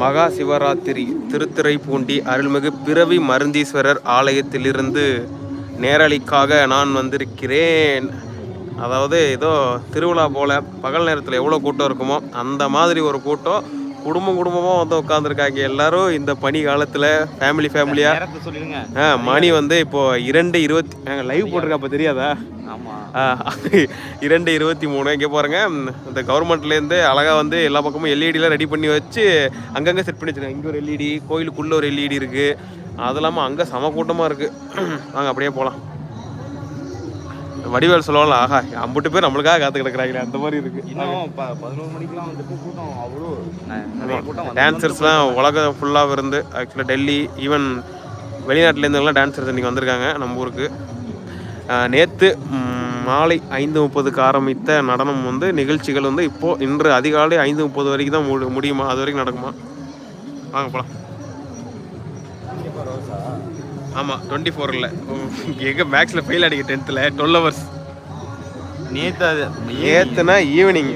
மகா சிவராத்திரி திருத்துறைப்பூண்டி அருள்மிகு பிறவி மருந்தீஸ்வரர் ஆலயத்திலிருந்து நேரலைக்காக நான் வந்திருக்கிறேன். அதாவது ஏதோ திருவிழா போல் பகல் நேரத்தில் எவ்வளோ கூட்டம் இருக்குமோ அந்த மாதிரி ஒரு கூட்டம் குடும்பம் குடும்பமாக வந்து உட்காந்துருக்காங்க எல்லாரும் இந்த பனி காலத்தில் ஃபேமிலி ஃபேமிலியாக சொல்லிடுங்க. ஆ மணி வந்து இப்போ இரண்டு இருபத்தி லைவ் போட்டிருக்கா அப்போ தெரியாதா? இரண்டு இருபத்தி மூணு. இங்கே பாருங்க இந்த கவர்மெண்ட்லேருந்து அழகாக வந்து எல்லா பக்கமும் எல்இடிலாம் ரெடி பண்ணி வச்சு அங்கங்கே செட் பண்ணி வச்சிருக்காங்க. இங்கே ஒரு எல்இடி கோயிலுக்குள்ளே ஒரு எல்இடி இருக்குது அது இல்லாமல் அங்கே சம கூட்டமாக இருக்குது வாங்க அப்படியே போகலாம் வடிவேல் சொல்லுவாங்கல்ல ஆஹா அம்புட்டு பேர் நம்மளுக்காக காத்து கிடக்குறாங்களே அந்த மாதிரி ப பதினோரு மணிக்கெல்லாம் வந்துட்டு கூட்டம் அவ்வளோ டான்சர்ஸ்லாம் உலகம் ஃபுல்லாக இருந்து ஆக்சுவலாக டெல்லி ஈவன் வெளிநாட்டிலேருந்துலாம் டான்சர்ஸ் இன்றைக்கி வந்திருக்காங்க நம்ம ஊருக்கு. நேற்று மாலை ஐந்து முப்பதுக்கு ஆரம்பித்த நடனம் வந்து நிகழ்ச்சிகள் வந்து இப்போது இன்று அதிகாலை ஐந்து முப்பது வரைக்கும் தான் முடி முடியுமா? அது வரைக்கும் நடக்குமா? வாங்க போகலாம் ஆமாம் டுவெண்ட்டி ஃபோரில் எங்கே மேக்ஸில் ஃபெயில் அடிக்க டென்த்தில் டுவெல் ஹவர்ஸ் அது நேற்றுனா ஈவினிங்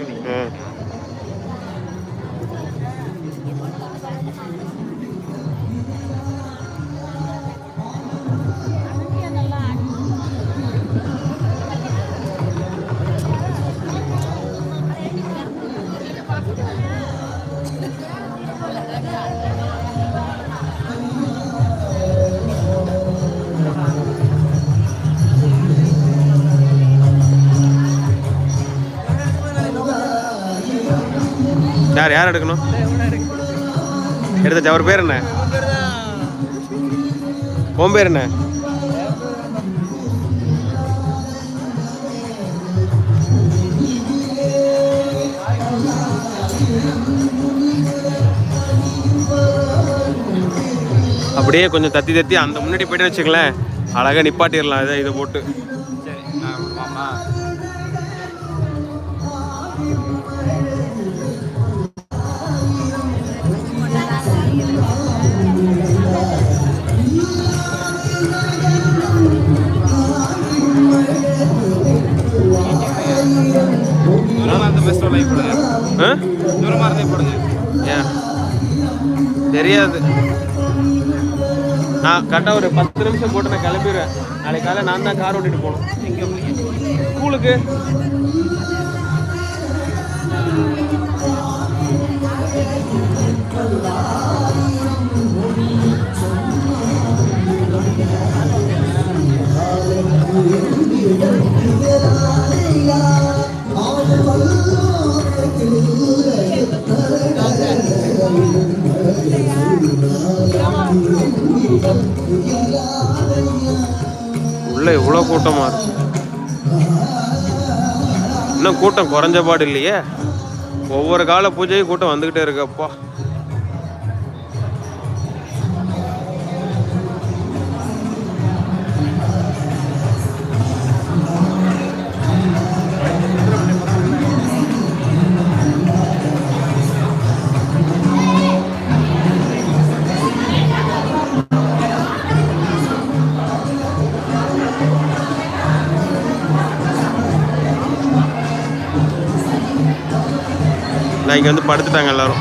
யார் யார் எடுக்கணும்? எடுத்தாச்சு. அவர் பேர் என்ன? உன் பேர் என்ன? அப்படியே கொஞ்சம் தத்தி தத்தி அந்த முன்னாடி போயிட்டு வச்சுக்கலேன் அழகாக நிப்பாட்டிடலாம். இதை இதை போட்டு. தெரியாது நான் கரெக்டாக ஒரு பத்து நிமிஷம் போட்டு நான் கிளம்பிடுவேன். நாளைக்கு காலை நான் தான் கார் ஓட்டிட்டு போகணும். ஸ்கூலுக்கு. Thank ஸ்கூலுக்கு உள்ள இவ்வளோ கூட்டமா இருக்கு. இன்னும் கூட்டம் குறைஞ்ச பாடு இல்லையே? ஒவ்வொரு கால பூஜையும் கூட்டம் வந்துக்கிட்டே இருக்கு அப்பா. இங்கே வந்து படுத்துட்டாங்க எல்லாரும்.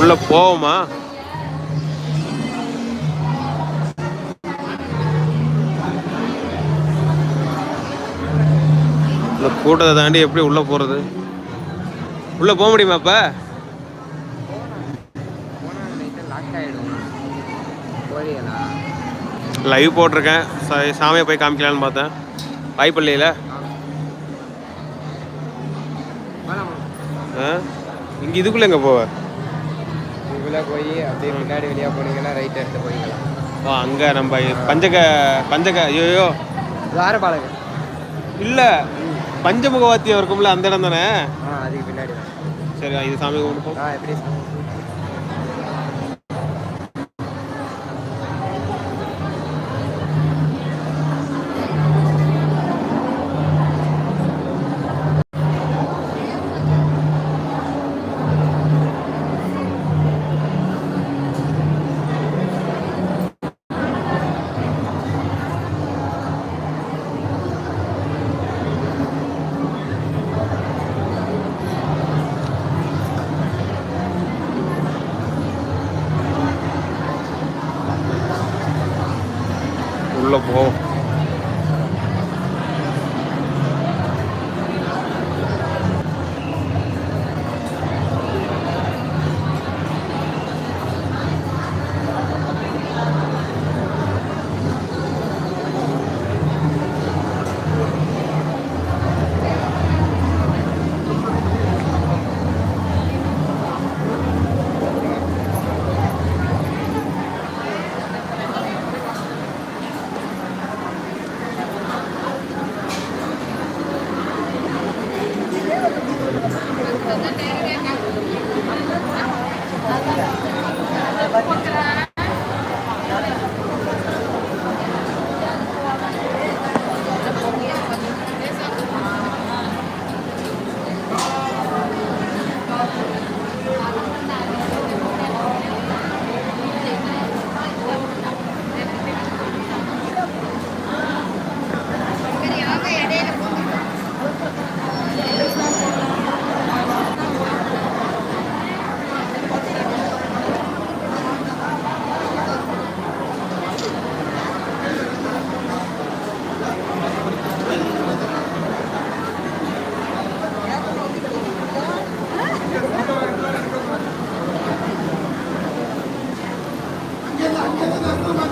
உள்ள போவோமா? கூட்டத்தை தாண்டி எப்படி உள்ள போறது? உள்ள போக முடியுமா அப்ப? லைவ் போட்டிருக்கேன். சாமியை போய் காமிக்கலான்னு பார்த்தேன். வாய்ப்பில்லையில? ஆ? இங்கே இதுக்குள்ளே எங்கே போவ? இதுக்குள்ள போய் அப்படியே பின்னாடி வெளியா போனீங்கன்னா ரைட் எடுத்து போய்க்கலாம் ஓ அங்கே நம்ம பஞ்சக பஞ்சக ஐயோ துவாரபாலகர் இல்லை. பஞ்சமுகவாத்தியம் இருக்கும்ல அந்த இடம் தானே? அதுக்கு பின்னாடி சரி இது சாமி கும்பிட்டு ஆ உள்ளே போவோம் ってます。ம்,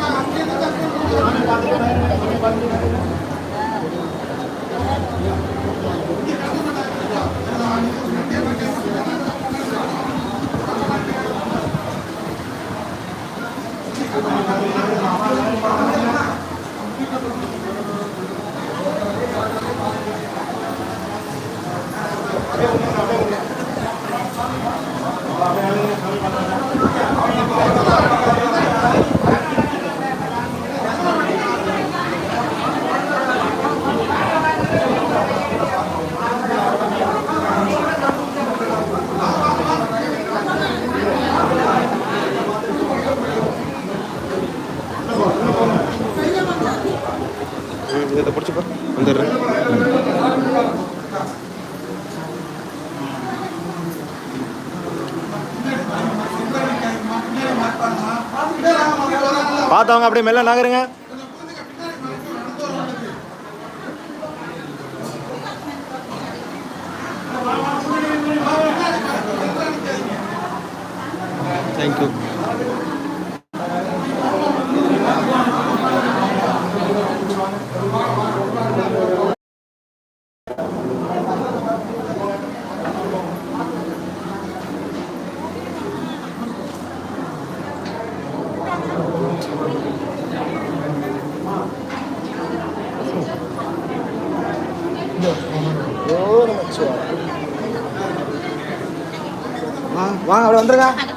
இதை பிடிச்சிப்பா வந்துடுறேன். பார்த்தவங்க அப்படியே மெல்ல நகருங்க. வாங்க வாங்க அப்படியே வந்துருங்க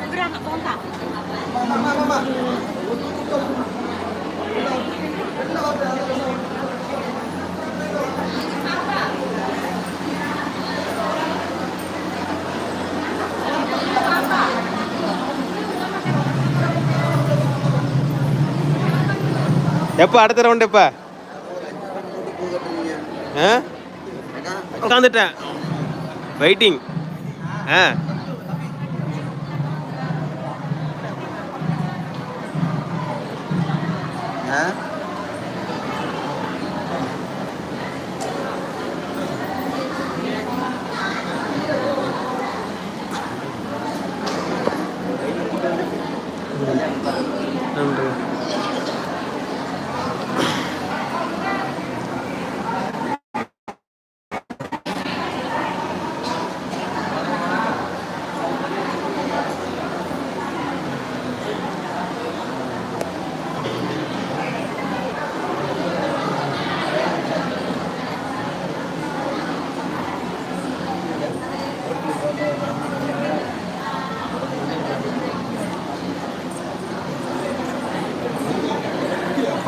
எப்போ அடுத்த ரவுண்ட் எப்போ? ஆ? உட்காந்துட்டேன் வெயிட்டிங் ஆ. நன்றி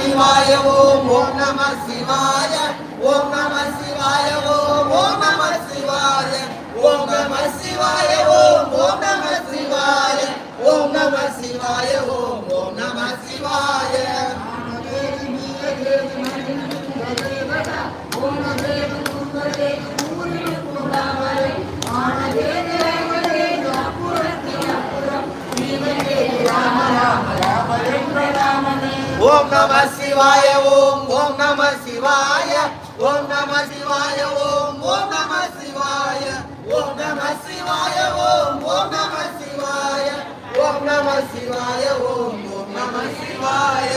शिवाय ओम नमः शिवाय ஓம் நம சிவாய ஓம் ஓம் நம சிவாய ஓம் நம சிவாய ஓம் ஓம் நம சிவாய ஓம் நம சிவாய ஓம் ஓம் நம சிவாய ஓம் நம சிவாய ஓம் ஓம் நம சிவாய.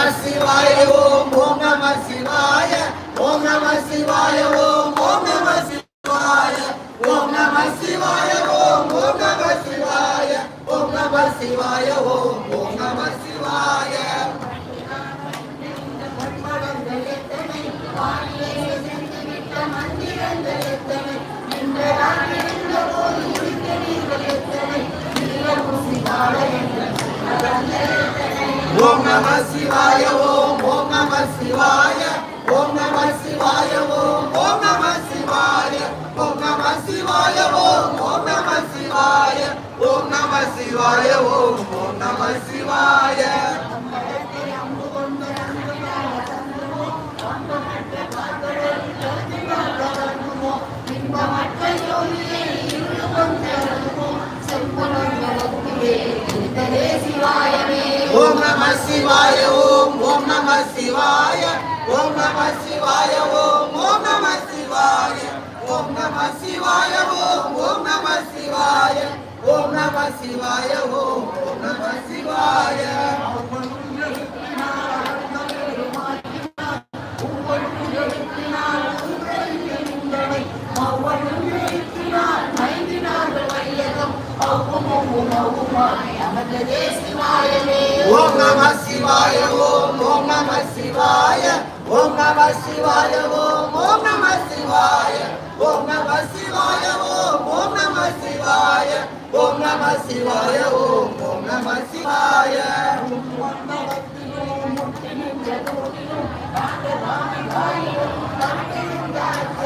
நம சிவாய ஓம் ஓம் நம சிவாய ஓம் நம சிவாய ஓம் ஓம் நம சிவாய ஓம் நம சிவாய ஓம் ஓம் நம சிவாய ஓம் நம சிவாய ஓம் ஓம் நம சிவாய ఓం నమ శివాయ ఓం ఓం నమ శివాయ ఓం నమ శివాయ ఓం ఓం నమ శివాయ ఓం నమ శివాయ ఓం ఓం నమ శివాయ ఓం నమ శివాయ ఓం నమ శివాయ. శివాయ சிவாய ஓம் ஓம் நம சிவாய ஓம் நம சிவாய ஓம் ஓம் நம சிவாய ஓம் நம சிவாய ஓம் ஓம் நம சிவாய ஓம் நம சிவாய ஓம் ஓம் நம சிவாய. Oh, my ஓம் நம சிவாய ஓம் ஓம் நம சிவாய ஓம் நம சிவாய ஓம் ஓம் நம சிவாய ஓம் நம சிவாய ஓம் ஓம் நம சிவாய ஓம் நம சிவாய ஓம் ஓம் நம சிவாய.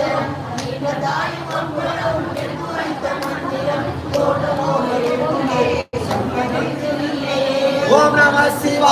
ஓம்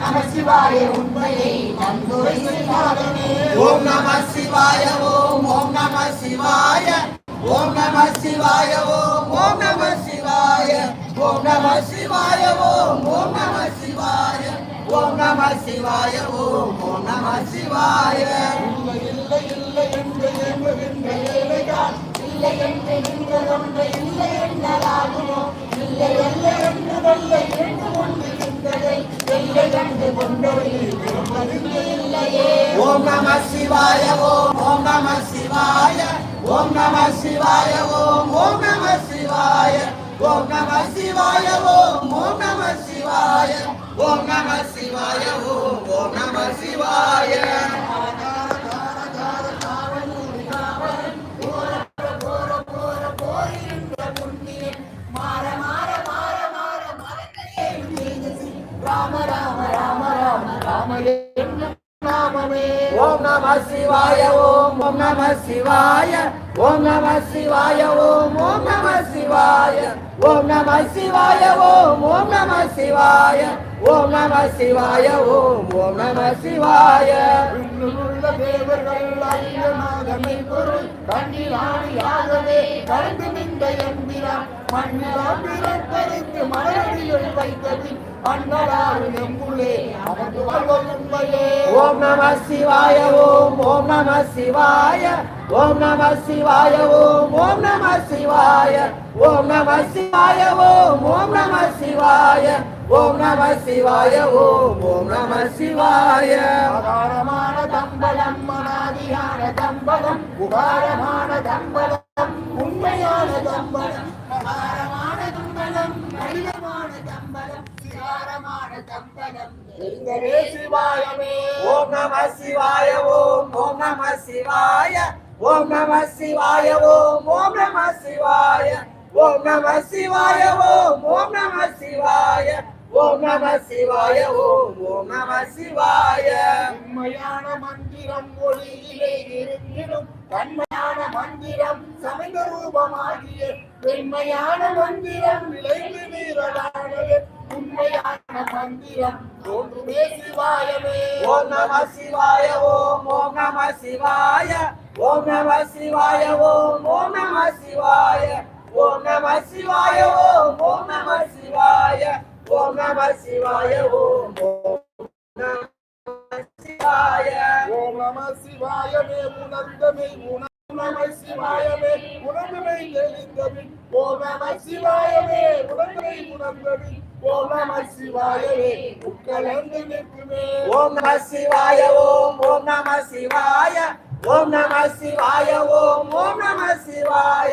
நமசிவாய உண்மையை நன்கொடை செய்யாதவே ஓம் நம சிவாய ஓம் ஓம் நம சிவாய ஓம் நம சிவாய ஓம் ஓம் நம சிவாய ஓம் நம சிவாய ஓம் ஓம் நம சிவாய ஓம் நம சிவாய ஓம் ஓம் நம சிவாய இல்லை இல்லை என்று எண்ணுகின்ற ஏழைகள் இல்லை என்று எண்ணுகின்ற இல்லை என்னலாகுமோ இல்லை இல்லை என்று வெள்ளை என்று ஓம் நம சிவாய ஓம் ஓம் நம சிவாய ஓம் நம சிவாய ஓம் ஓம் நம சிவாய ஓம் நம சிவாய ஓம் ஓம் நம சிவாய ஓம் நம சிவாய ஓம் ஓம் நம சிவாய ஓம் நம சிவாய ஓம் ஓம் நம சிவாய ஓம் நம சிவாய ஓம் ஓம் நம சிவாய ஓம் நம சிவாய ஓம் ஓம் நம சிவாய. ஓம் நம சிவாய ஓம் ஓம் நம சிவாய. விண்ணுள்ள தேவர்கள் ஐயநாதனை பொருள் கண்ணிலாணியாகவே கலந்து நின்ற எம்பிரான் மண்ணிலாம் பிறப்பெடுத்து மலரடிகள் வைத்தது. அண்ணலாறு எம்புள்ளே அவருக்கு வாழ்வதும்பையே ஓம் நம சிவாய ஓம் ஓம் நம சிவாய. ஓம் நம சிவாய ஓம் ஓம் நம சிவாய. ஓம் நம சிவாய ஓம் ஓம் நம சிவாய ஓம் நம சிவாய ஓம் ஓம் நம சிவாய. ஆகாரமான தம்பலம் மனாதியான தம்பலம் உகாரமான தம்பலம் உண்மையான தம்பலம் ஆகாரமான தம்பலம் கடினமான தம்பலம் சிவாயமே. ஓம் நம சிவாய ஓம் ஓம் நம சிவாய ஓம் நம சிவாய ஓம் ஓம் நம சிவாய. ஓம் நம சிவாய ஓம் ஓம் நம சிவாய ஓம் நம சிவாய ஓம் ஓம் நம சிவாய. உண்மையான மந்திரம் ஒளியிலே இருந்திடும். தன்மையான மந்திரம் சமந்த ரூபமாகிய வெண்மையான மந்திரம் விளைந்து நீரலானது உண்மையான மந்திரம் தோன்றுமே சிவாயமே. ஓம் நம சிவாய ஓம் ஓம் நம சிவாய ஓம் நம சிவாய ஓம் ஓம் நம சிவாய. ஓம் நம சிவாய ஓம் ஓம் நம சிவாய ஓம் நம சிவாய ஓம் சிவாய ஓம் நம சிவாயமே உணர்ந்தமை உண நம சிவாயமே உணர்ந்தமை தெளிந்தபின் ஓம் நம சிவாயமே உணர்ந்தமை உணர்ந்தபின் ஓம் நம சிவாயமே உட்கலந்து நிற்குமே ஓம் நம சிவாய ஓம் ஓம் நம சிவாய ஓம் நம சிவாய ஓம் ஓம் நம சிவாய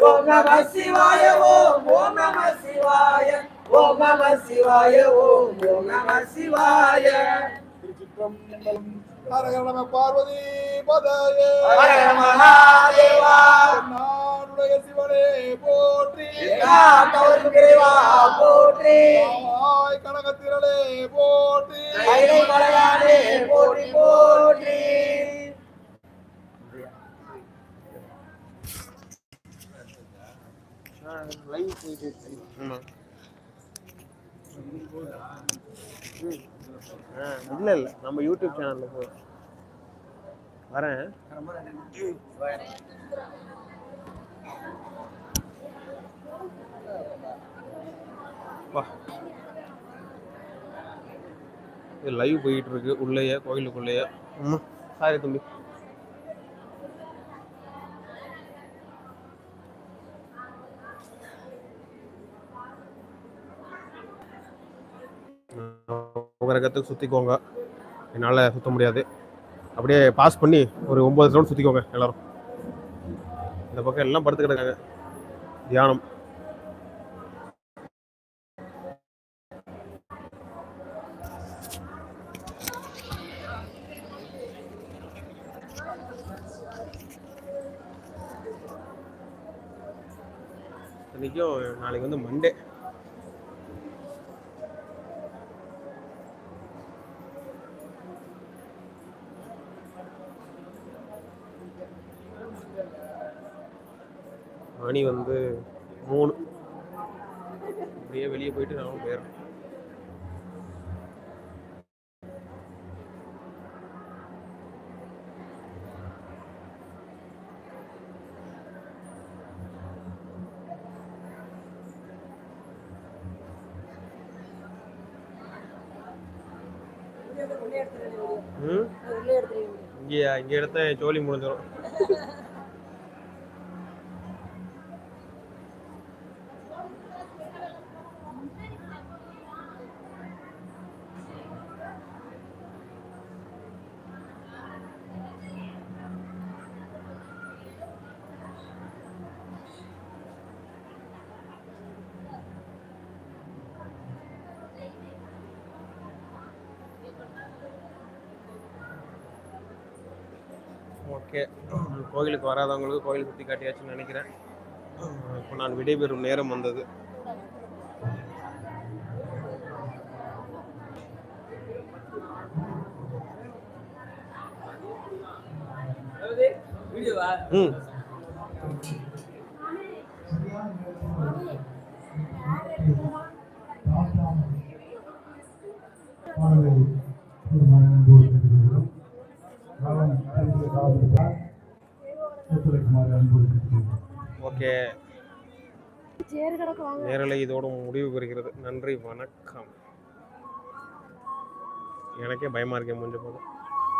ஓம் நம சிவாய ஓம் ஓம் நம சிவாய ஓம் நம சிவாய ஓம் ஓம் நம சிவாய. திருச்சிற்றம்பலம் ஹரஹர நம பார்வதி பதயே. ஹர மகாதேவா. நாடுடைய சிவனே போற்றி. காத்தவர்க்கு இறைவா போற்றி. கனகத்திரளே போற்றி. போற்றி போற்றி ஆமாம் ஆ இல்லை இல்லை. நம்ம யூடியூப் சேனலில் போ. வரேன். வா. இது லைவ் போயிட்டு இருக்கு. உள்ளேயே கோயிலுக்குள்ளேயே. சாரி தம்பி. உகரகத்துக்கு சுற்றிக்கோங்க என்னால் சுற்ற முடியாது. அப்படியே பாஸ் பண்ணி ஒரு ஒம்பது ரவுண்ட் சுற்றிக்கோங்க எல்லோரும். இந்த பக்கம் எல்லாம் படுத்து கிடக்காங்க. தியானம். இன்றைக்கும் நாளைக்கு வந்து மண்டே மணி வந்து மூணு. அப்படியே வெளியே போயிட்டு நானும் போயிடுறேன். இங்கேயா? இங்கே எடுத்தா என் ஜோலி முடிஞ்சிடும் ஓகே. கோயிலுக்கு வராதவங்களுக்கு கோயில் சுற்றி காட்டியாச்சுன்னு நினைக்கிறேன். இப்போ நான் விடைபெறும் நேரம் வந்தது. ம் ஓகே நேரலை இதோட முடிவு பெறுகிறது. நன்றி வணக்கம். எனக்கே பயமா இருக்கேன் முடிஞ்ச போதும்